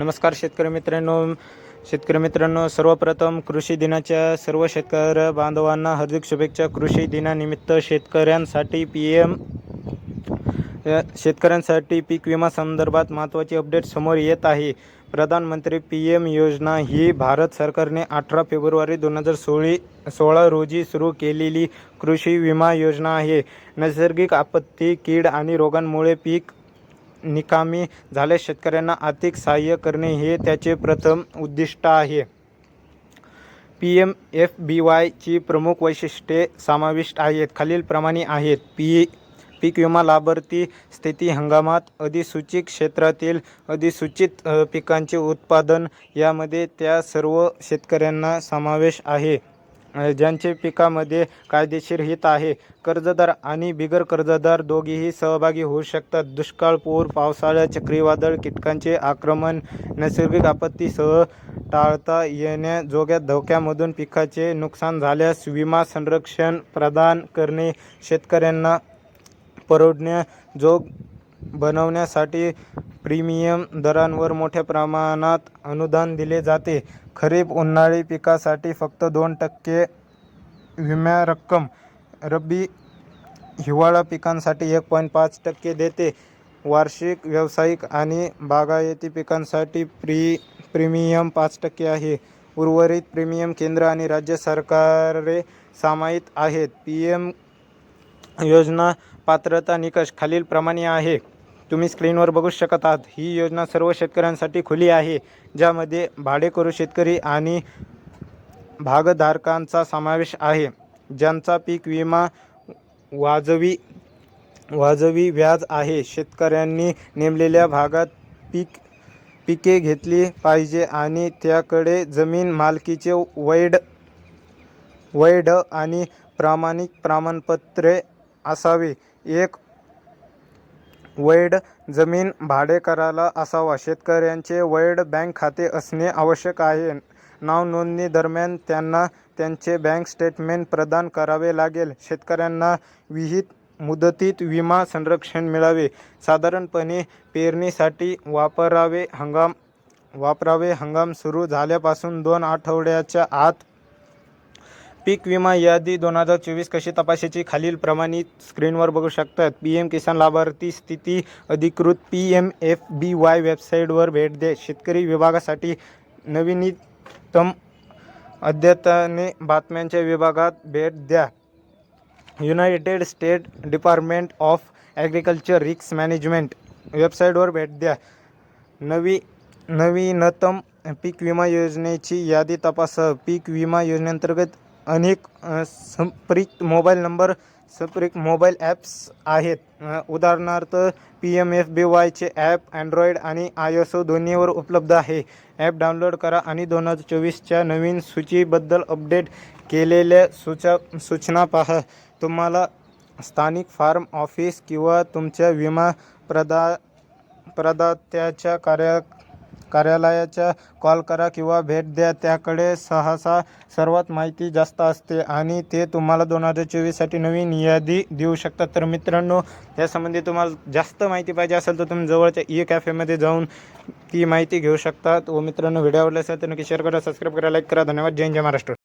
नमस्कार शेतकरी मित्रांनो. शेतकरी मित्रांनो सर्वप्रथम कृषी दिनाच्या सर्व शेतकरी बांधवांना हार्दिक शुभेच्छा. कृषी दिनानिमित्त शेतकऱ्यांसाठी पी एम शेतकऱ्यांसाठी पीक विमा संदर्भात महत्त्वाची अपडेट समोर येत आहे. प्रधानमंत्री पी एम योजना ही भारत सरकारने अठरा फेब्रुवारी दोन हजार सोळी सोळा रोजी सुरू केलेली कृषी विमा योजना आहे. नैसर्गिक आपत्ती कीड आणि रोगांमुळे पीक निकामी झाल्यास शेतकऱ्यांना आर्थिक सहाय्य करणे हे त्याचे प्रथम उद्दिष्ट आहे. पी एम एफ बी वायची प्रमुख वैशिष्ट्ये समाविष्ट आहेत. खालीलप्रमाणे आहेत. पी पीक विमा लाभार्थी स्थिती हंगामात अधिसूचित क्षेत्रातील अधिसूचित पिकांचे उत्पादन यामध्ये त्या सर्व शेतकऱ्यांना समावेश आहे. ज्यांचे पिकामध्ये कायदेशीर हित आहे कर्जदार आणि बिगर कर्जदार दोघेही सहभागी होऊ शकतात. दुष्काळ पूर पावसाळा चक्रीवादळ कीटकांचे आक्रमण नैसर्गिक आपत्तीसह टाळता येण्याजोग्या धोक्यामधून पिकाचे नुकसान झाल्यास विमा संरक्षण प्रदान करणे शेतकऱ्यांना परवडण्याजोग बनवण्यासाठी प्रीमियम दरांवर मोठ्या प्रमाणात अनुदान दिले जाते. खरीप उन्हाळी पिकासाठी फक्त दोन टक्के विमा रक्कम. रब्बी हिवाळा पिकांसाठी एक पॉईंट पाच टक्के देते. वार्षिक व्यावसायिक आणि बागायती पिकांसाठी प्री प्रीमियम पाच टक्के आहे. उर्वरित प्रीमियम केंद्र आणि राज्य सरकारे सामायिक आहेत. पी एम योजना पात्रता निकष खालीलप्रमाणे आहे. तुम्ही स्क्रीनवर बघू शकत आहात. ही योजना सर्व शेतकऱ्यांसाठी खुली आहे ज्यामध्ये भाडेकरू शेतकरी आणि भागधारकांचा समावेश आहे. ज्यांचा पीक विमा वाजवी वाजवी व्याज आहे. शेतकऱ्यांनी नेमलेल्या भागात पीक पिके घेतली पाहिजे आणि त्याकडे जमीन मालकीचे वैड वैढ आणि प्रामाणिक प्रमाणपत्रे असावे. एक वैध जमीन भाडेकराला असावा. शेतकऱ्यांचे वैध बँक खाते असणे आवश्यक आहे. नावनोंदणी दरम्यान त्यांना त्यांचे बँक स्टेटमेंट प्रदान करावे लागेल. शेतकऱ्यांना विहित मुदतीत विमा संरक्षण मिळावे. साधारणपणे पेरणीसाठी वापरावे हंगाम वापरावे हंगाम सुरू झाल्यापासून दोन आठवड्याच्या आत पीक विमा यादी दोन हजार चोवीस कशी तपासायची? खालीलप्रमाणे स्क्रीनवर बघू शकतात. पी एम किसान लाभार्थी स्थिती अधिकृत P M F B Y वेबसाईटवर भेट द्या शेतकरी विभागासाठी नवीनतम अद्यतने बातम्यांच्या विभागात भेट द्या. United State department of agriculture रिक्स मॅनेजमेंट वेबसाईटवर भेट द्या. नवी नवीनतम पीक विमा योजनेची यादी तपासा. पीक विमा योजनेअंतर्गत अनेक संपरिक मोबाईल नंबर संपरिक मोबाईल ॲप्स आहेत. उदाहरणार्थ पी एम एफ बी वायचे ॲप अँड्रॉईड आणि आय एस ओ दोन्हीवर उपलब्ध आहे. ॲप डाउनलोड करा आणि दोन हजार चोवीसच्या नवीन सूचीबद्दल अपडेट केलेल्या सूचा सूचना पहा. तुम्हाला स्थानिक फार्म ऑफिस किंवा तुमच्या विमा प्रदा प्रदात्याच्या कार्या कार्यालयाच्या कॉल करा किंवा भेट द्या. त्याकडे सहसा सर्वात माहिती जास्त असते आणि ते तुम्हाला दोन हजार चोवीससाठी नवीन यादी देऊ शकतात. तर मित्रांनो यासंबंधी तुम्हाला जास्त माहिती पाहिजे असेल तर तुम्ही जवळच्या ई कॅफेमध्ये जाऊन ती माहिती घेऊ शकतात व मित्रांनो व्हिडिओ आवडला असेल तर नक्की शेअर करा सबस्क्राईब करा लाईक करा. धन्यवाद. जय जय महाराष्ट्र.